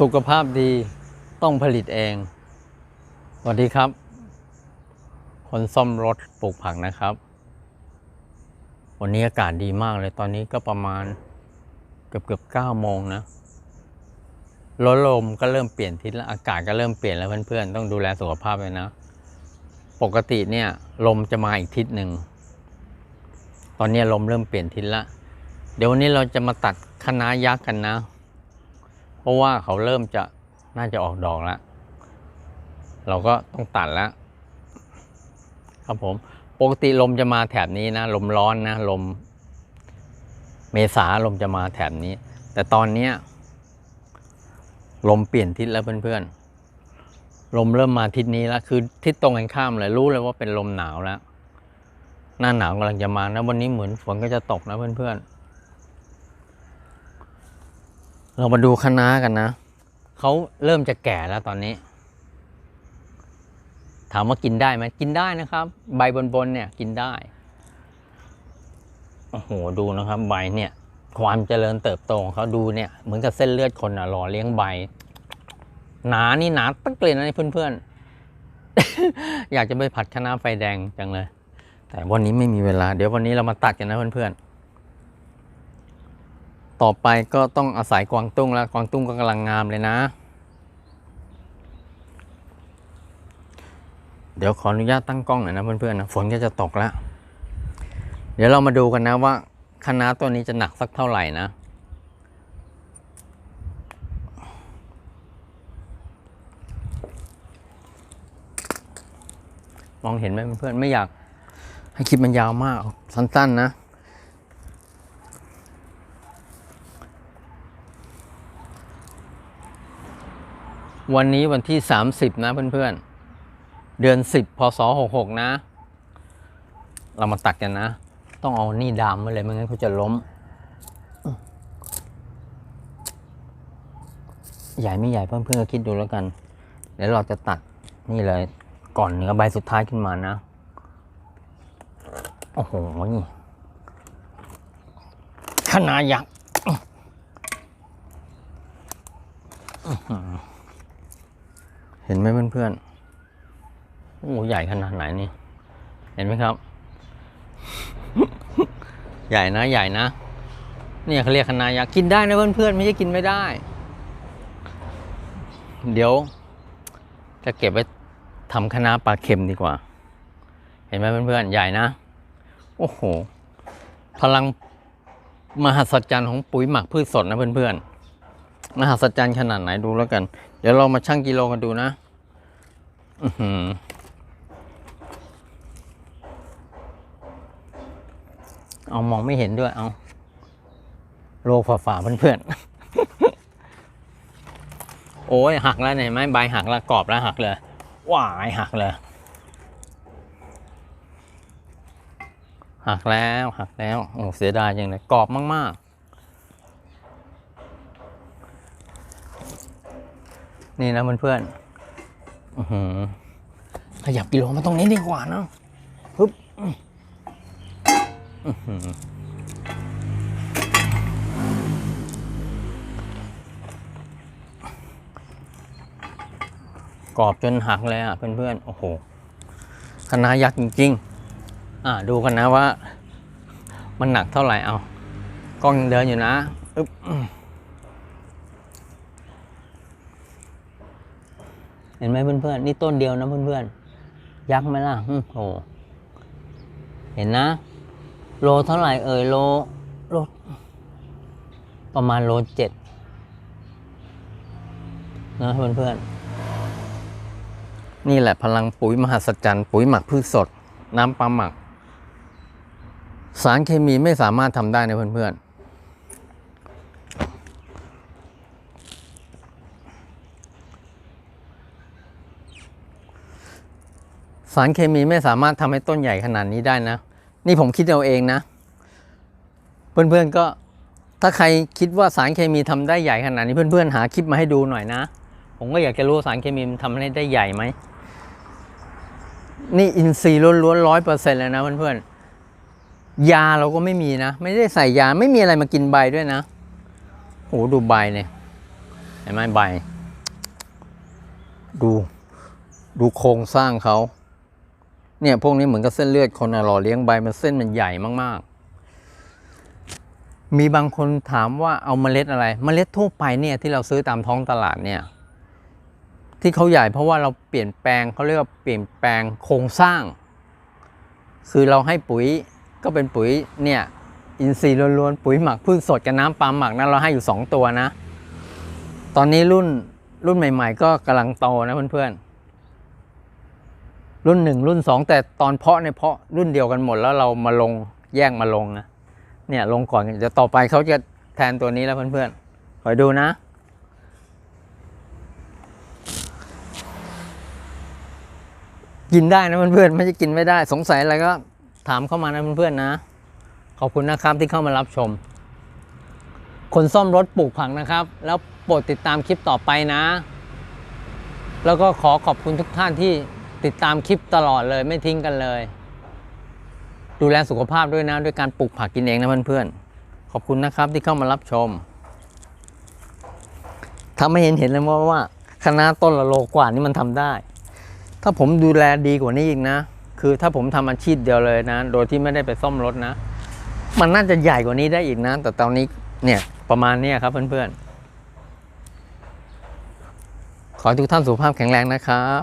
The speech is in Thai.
สุขภาพดีต้องผลิตเอง สวัสดีครับ คนซ่อมรถปลูกผักนะครับ วันนี้อากาศดีมากเลยตอนนี้ก็ประมาณเกือบเกือบเก้าโมงนะลดลมก็เริ่มเปลี่ยนทิศแล้วอากาศก็เริ่มเปลี่ยนแล้วเพื่อนๆ ต้องดูแลสุขภาพเลยนะ ปกติเนี่ยลมจะมาอีกทิศหนึ่ง ตอนนี้ลมเริ่มเปลี่ยนทิศละ เดี๋ยววันนี้เราจะมาตัดคณะยักษ์กันนะ เพราะว่าเขาเริ่มจะน่าจะออกดอกแล้ว เราก็ต้องตัดแล้ว ครับผม ปกติลมจะมาแถบนี้นะ ลมร้อนนะ ลม เมษาลมจะมาแถบนี้ แต่ตอนนี้ลมเปลี่ยนทิศแล้วเพื่อนๆ ลมเริ่มมาทิศนี้แล้วคือทิศตรงกันข้ามเลยรู้เลยว่าเป็นลมหนาวแล้ว หน้าหนาวกำลังจะมานะวันนี้เหมือนฝนก็จะตกนะเพื่อนๆ เรามาดูคะน้ากันนะ เขาเริ่มจะแก่แล้วตอนนี้ ถามว่ากินได้ไหมกินได้นะครับ ใบบนๆเนี่ยกินได้ โอ้โห ดูนะครับ ใบเนี่ย ความเจริญเติบโตของเขาดูเนี่ย เหมือนกับเส้นเลือดคนอะหล่อเลี้ยงใบ หนานี่หนาตั้งเกลียนนะเพื่อนๆ อยากจะไปผัดคะน้าไฟแดงจังเลย แต่วันนี้ไม่มีเวลา เดี๋ยววันนี้เรามาตัดกันนะเพื่อนๆ ต่อไปก็ต้องอาศัยกวางตุ้งแล้วกวางตุ้งก็กำลังงามเลยนะ เดี๋ยวขออนุญาตตั้งกล้องหน่อยนะเพื่อนๆนะฝนก็จะตกแล้ว เดี๋ยวเรามาดูกันนะว่าคณะตัวนี้จะหนักสักเท่าไหร่นะมองเห็นไหมเพื่อนๆไม่อยากให้คลิปมันยาวมากสั้นๆนะ วันนี้วันที่ 30 นะเพื่อนๆ เดือน 10พศ66 นะ เรามาตัดกันนะ ต้องเอานี่ดามไว้เลยไม่งั้นเขาจะล้ม ใหญ่ไม่ใหญ่เพื่อนๆก็คิดดูแล้วกันเดี๋ยวเราจะตัดนี่เลย ก่อนเนื้อใบสุดท้ายขึ้นมานะ โอ้โหขนาดยักษ์ เห็นไหมเพื่อนๆโอ้โหใหญ่ขนาดไหนนี่ เห็นไหมครับ ใหญ่นะใหญ่นะ เนี่ยเขาเรียกคณะยักษ์กินได้นะเพื่อนๆไม่ใช่กินไม่ได้ เดี๋ยว จะเก็บไว้ทำคณะปลาเค็มดีกว่า เห็นไหมเพื่อนๆใหญ่นะ โอ้โห พลังมหัศจรรย์ของปุ๋ยหมักพืชสดนะเพื่อนๆ มหัศจรรย์ขนาดไหนดูแล้วกัน เดี๋ยวเรามาชั่งกิโลกันดูนะ อือหือเอามองไม่เห็นด้วยเอาโลฝ่าฝ่าๆเพื่อนๆ โอ้ยหักแล้วเห็นไหมใบหักแล้วกรอบแล้วหักเลยว้ายหักเลยหักแล้วหักแล้วโอ้เสียดายจังเลยกรอบมาก นี่นะเพื่อนๆอื้อหือขยับกิโลมาตรงนี้ดีกว่านอะฮึบกรอบจนหักเลยอะเพื่อนๆ โอ้โหคณะยักษ์จริง ๆ อ่าดูกันนะว่า มันหนักเท่าไหร่เอา กล้องยังเดินอยู่นะอึ๊บ เห็นไหมเพื่อนๆ นี่ต้นเดียวนะเพื่อนๆ ยักษ์ไหมล่ะอืมโอ้เห็นนะ โลเท่าไหร่เอ่ยโลโล ประมาณโลเจ็ดนะเพื่อนๆ นี่แหละพลังปุ๋ยมหัศจรรย์ปุ๋ยหมักพืชสด น้ำปลาหมัก สารเคมีไม่สามารถทำได้นะเพื่อนๆ สารเคมีไม่สามารถทำให้ต้นใหญ่ขนาดนี้ได้นะ นี่ผมคิดเอาเองนะ เพื่อนๆก็ถ้าใครคิดว่าสารเคมีทำได้ใหญ่ขนาดนี้เพื่อนๆหาคลิปมาให้ดูหน่อยนะ ผมก็อยากจะรู้สารเคมีมันทำให้ได้ใหญ่ไหมนี่อินทรีย์ล้วนๆร้อยเปอร์เซ็นต์เลยนะเพื่อนๆยาเราก็ไม่มีนะ ไม่ได้ใส่ยาไม่มีอะไรมากินใบด้วยนะโหดูใบเนี่ยเห็นไหมใบ ดู ดูโครงสร้างเขา เนี่ยพวกนี้เหมือนกับเส้นเลือดคนอะหล่อเลี้ยงใบมันเส้นมันใหญ่มากๆ มีบางคนถามว่าเอาเมล็ดอะไร เมล็ดทั่วไปเนี่ยที่เราซื้อตามท้องตลาดเนี่ยที่เขาใหญ่เพราะว่าเราเปลี่ยนแปลงเขาเรียกว่าเปลี่ยนแปลงโครงสร้าง คือเราให้ปุ๋ยก็เป็นปุ๋ยเนี่ยอินทรีย์ล้วนๆปุ๋ยหมักพืชสดกับน้ำปล์มหมักนะเราให้อยู่ 2 ตัวนะ ตอนนี้รุ่นรุ่นใหม่ ๆ ก็กำลังโตนะเพื่อนๆ รุ่นหนึ่งรุ่นสองแต่ตอนเพาะเนี่ยเพาะรุ่นเดียวกันหมดแล้วเรามาลงแยกมาลงนะเนี่ยลงก่อนเดี๋ยวต่อไปเขาจะแทนตัวนี้แล้วเพื่อนๆคอยดูนะ กินได้นะเพื่อนๆไม่ใช่กินไม่ได้ สงสัยอะไรก็ถามเข้ามานะเพื่อนๆนะ ขอบคุณนะครับที่เข้ามารับชม คนซ่อมรถปลูกผักนะครับ แล้วโปรดติดตามคลิปต่อไปนะ แล้วก็ขอขอบคุณทุกท่านที่ ติดตามคลิปตลอดเลยไม่ทิ้งกันเลย ดูแลสุขภาพด้วยนะ ด้วยการปลูกผักกินเองนะเพื่อนๆ ขอบคุณนะครับที่เข้ามารับชมทำให้เห็นเห็นเลยว่าว่าคณะต้นละโลกว่านี่มันทำได้ ถ้าผมดูแลดีกว่านี้อีกนะ คือถ้าผมทำอาชีพเดียวเลยนะ โดยที่ไม่ได้ไปซ่อมรถนะ มันน่าจะใหญ่กว่านี้ได้อีกนะ แต่ตอนนี้เนี่ยประมาณนี้ครับเพื่อนๆ ขอให้ทุกท่านสุขภาพแข็งแรงนะครับ